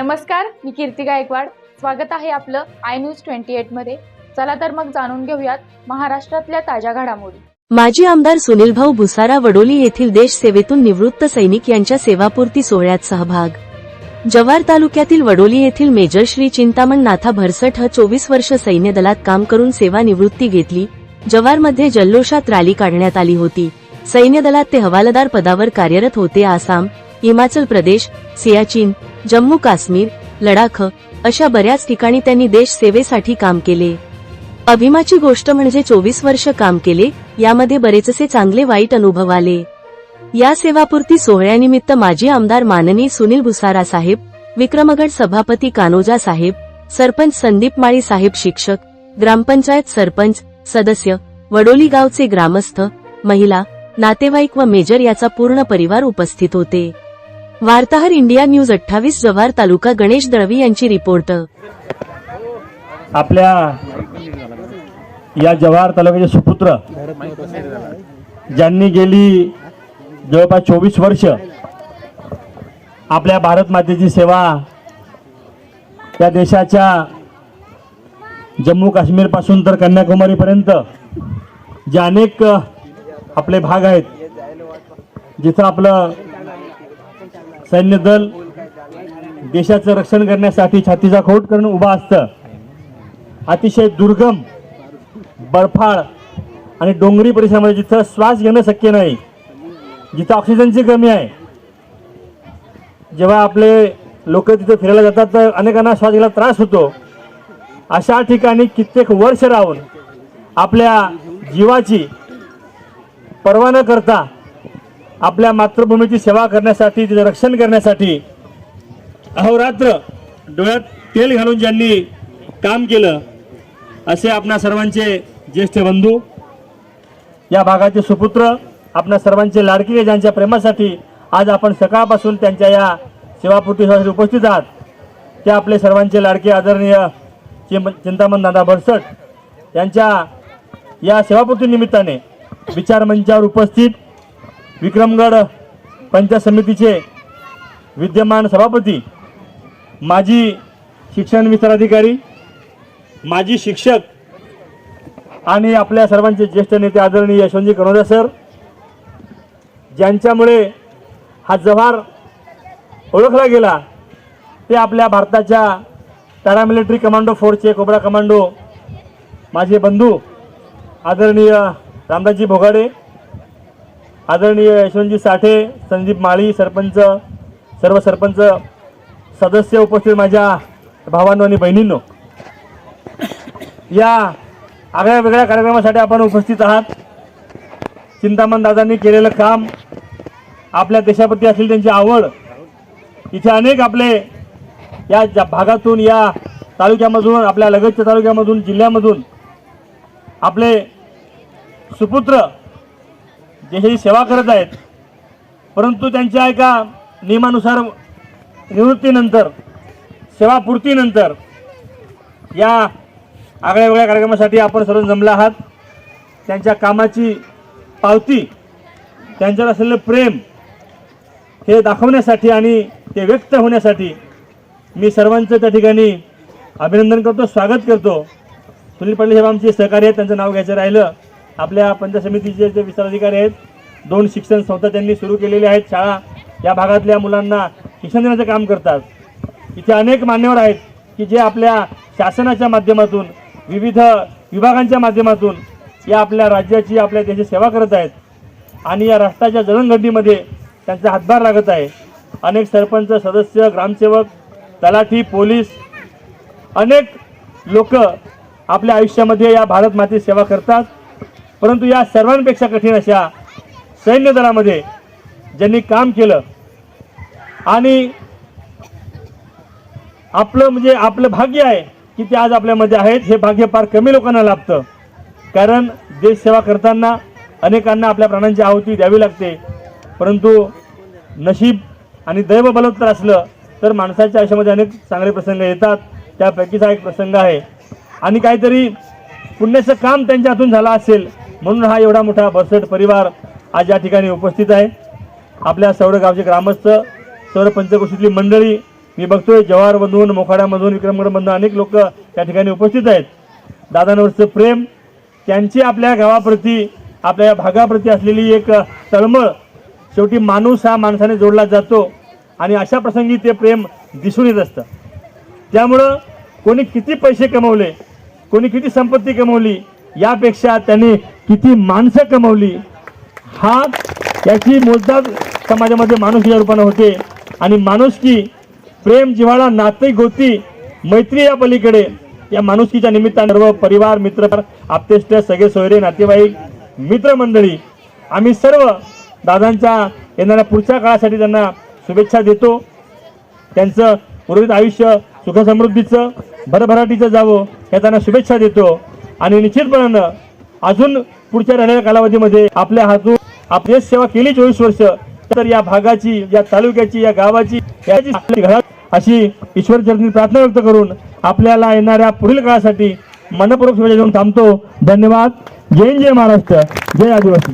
नमस्कार मी कीर्ती गायकवाड. स्वागत आहे आपलं आय न्यूज ट्वेंटी एटमध्ये चला तर मग जाणून घेऊयात महाराष्ट्रातल्या ताज्या घडामोडी. माजी आमदार सुनीलभाऊ भुसारा वडोली येथील देश सेवेतून निवृत्त सैनिक यांच्या सेवापूर्ती सोहळ्यात सहभाग. जव्हार तालुक्यातील वडोली येथील मेजर श्री चिंतामण नाथा भरसट ह चोवीस वर्ष सैन्य दलात काम करून सेवानिवृत्ती घेतली. जव्हारमध्ये जल्लोषात रॅली काढण्यात आली होती. सैन्य दलात ते हवालदार पदावर कार्यरत होते आसाम हिमाचल प्रदेश सियाचीन जम्मू काश्मीर लडाख अशा बऱ्याच ठिकाणी त्यांनी देश सेवेसाठी काम केले. अभिमाची गोष्ट म्हणजे चोवीस वर्ष काम केले यामध्ये बरेचसे चांगले वाईट अनुभव आले. या सेवापूर्ती सोहळ्यानिमित्त माजी आमदार माननीय सुनील भुसारा साहेब विक्रमगड सभापती कानोजा साहेब सरपंच संदीप माळी साहेब शिक्षक ग्रामपंचायत सरपंच सदस्य वडोली गावचे ग्रामस्थ महिला नातेवाईक व मेजर याचा पूर्ण परिवार उपस्थित होते. वार्ताहर इंडिया न्यूज अठ्ठावीस जव्हार तालुका गणेश दळवी यांची रिपोर्ट. आपल्या या जव्हार तालुक्याचे सुपुत्र ज्यांनी गेली जवळपास चोवीस वर्ष आपल्या भारत मातेची सेवा त्या देशाच्या जम्मू काश्मीरपासून तर कन्याकुमारीपर्यंत जे अनेक आपले भाग आहेत जिथं आपलं सैन्य दल देशाचं रक्षण करण्यासाठी छातीचा खोट करून उभा असतं. अतिशय दुर्गम बर्फाळ आणि डोंगरी परिसरामध्ये जिथं श्वास घेणं शक्य नाही जिथं ऑक्सिजनची कमी आहे. जेव्हा आपले लोक तिथे फिरायला जातात तर अनेकांना श्वास घ्यायला त्रास होतो. अशा ठिकाणी कित्येक वर्ष राहून आपल्या जीवाची पर्वा न करता आपल्या मातृभूमीची सेवा करण्यासाठी तिचं रक्षण करण्यासाठी अहोरात्र डोळ्यात तेल घालून ज्यांनी काम केलं असे आपणा सर्वांचे ज्येष्ठ बंधू या भागाचे सुपुत्र आपणा सर्वांचे लाडके ज्यांच्या प्रेमासाठी आज आपण सकाळपासून त्यांच्या या सेवापूर्तीसाठी उपस्थित आहात. ते आपले सर्वांचे लाडके आदरणीय चिं- चिंतामण दादा भरसट यांच्या या सेवापूर्ती निमित्ताने विचारमंचावर उपस्थित विक्रमगड पंचायत समितीचे विद्यमान सभापती माजी शिक्षण विस्तार अधिकारी माजी शिक्षक आणि आपल्या सर्वांचे ज्येष्ठ नेते आदरणीय यशवंतजी कनोजा सर ज्यांच्यामुळे हा जव्हार ओळखला गेला ते आपल्या भारताच्या पॅरामिलिटरी कमांडो फोर्सचे कोबरा कमांडो माझे बंधू आदरणीय रामदासजी भोगाडे आदरणीय यशवंतजी साठे संदीप माळी सरपंच सर्व सरपंच सदस्य उपस्थित माझ्या भावांनो आणि बहिणींनो. या आगळ्या वेगळ्या कार्यक्रमासाठी आपण उपस्थित आहात. चिंतामण दादांनी केलेलं काम आपल्या देशाप्रती असलेली त्यांची आवड इथे अनेक आपले या ज्या भागातून या तालुक्यामधून आपल्या लगतच्या तालुक्यामधून जिल्ह्यामधून आपले सुपुत्र देशाची सेवा करत आहेत परंतु त्यांच्या एका नियमानुसार निवृत्तीनंतर सेवापूर्तीनंतर या आगळ्या वेगळ्या कार्यक्रमासाठी आपण सर्व जमला आहात. त्यांच्या कामाची पावती त्यांच्यावर असलेलं प्रेम हे दाखवण्यासाठी आणि ते व्यक्त होण्यासाठी मी सर्वांचं त्या ठिकाणी अभिनंदन करतो स्वागत करतो. सुनील पाटील साहेब आमचे सहकार्य आहेत त्यांचं नाव घ्यायचं राहिलं. आपल्या पंचायत समितीचे जे विस्ताराधिकारी आहेत दोन शिक्षण संस्था त्यांनी सुरू केलेल्या आहेत शाळा या भागातल्या मुलांना शिक्षण देण्याचं काम करतात. इथे अनेक मान्यवर आहेत की जे आपल्या शासनाच्या माध्यमातून विविध विभागांच्या माध्यमातून या आपल्या राज्याची आपल्या देशाची सेवा करत आहेत आणि या राष्ट्राच्या जडणघडणीमध्ये त्यांचा हातभार लागत आहे. अनेक सरपंच सदस्य ग्रामसेवक तलाठी पोलीस अनेक लोक आपल्या आयुष्यामध्ये या भारत मातेची सेवा करतात. परंतु या सर्वांपेक्षा कठीण अशा सैन्य दलामध्ये ज्यांनी काम केलं आणि आपलं म्हणजे आपलं भाग्य आहे की ते आज आपल्यामध्ये आहेत हे भाग्य फार कमी लोकांना लाभतं. कारण देश सेवा करताना अनेकांना आपल्या प्राणांची आहुती द्यावी लागते. परंतु नशीब आणि दैव बलवत्तर असलं तर माणसाच्या आयुष्यामध्ये अनेक चांगले प्रसंग येतात. त्यापैकीचा एक प्रसंग आहे. आणि काहीतरी पुण्याचं काम त्यांच्या हातून झालं असेल म्हणून हा एवढा मोठा बरसट परिवार आज या ठिकाणी उपस्थित आहे. आपल्या सौर गावचे ग्रामस्थ सौर पंचकोशीतली मंडळी मी बघतोय जवाहरमधून मोखाड्यामधून विक्रमगडमधून अनेक लोक त्या ठिकाणी उपस्थित आहेत. दादांवरचं प्रेम त्यांची आपल्या गावाप्रती आपल्या या भागाप्रती असलेली एक तळमळ शेवटी माणूस हा माणसाने जोडला जातो आणि अशा प्रसंगी ते प्रेम दिसून येत असतं. त्यामुळं कोणी किती पैसे कमवले कोणी किती संपत्ती कमवली यापेक्षा त्यांनी किती माणसं कमवली. हा याची मोजदाद समाजामध्ये माणुसकीच्या रूपानं होते. आणि माणुसकी प्रेम जिव्हाळा नाते गोती मैत्री या पलीकडे. या माणुसकीच्या निमित्ताने सर्व परिवार मित्र आपतेष्ट सगळे सोयरे नातेवाईक मित्रमंडळी आम्ही सर्व दादांच्या येणाऱ्या पुढच्या काळासाठी त्यांना शुभेच्छा देतो. त्यांचं उर्वरित आयुष्य सुखसमृद्धीचं भरभराटीचं जावं या त्यांना शुभेच्छा देतो. आणि निश्चितपणानं अजून पुढच्या राहिलेल्या कालावधीमध्ये आपल्या हातून आपली सेवा केली चोवीस वर्ष. तर या भागाची या तालुक्याची या गावाची याची घरात अशी ईश्वर चरणी प्रार्थना व्यक्त करून आपल्याला येणाऱ्या पुढील काळासाठी मनपूर्वक शुभेच्छा देऊन थांबतो. धन्यवाद. जय जय महाराष्ट्र. जय आदिवासी.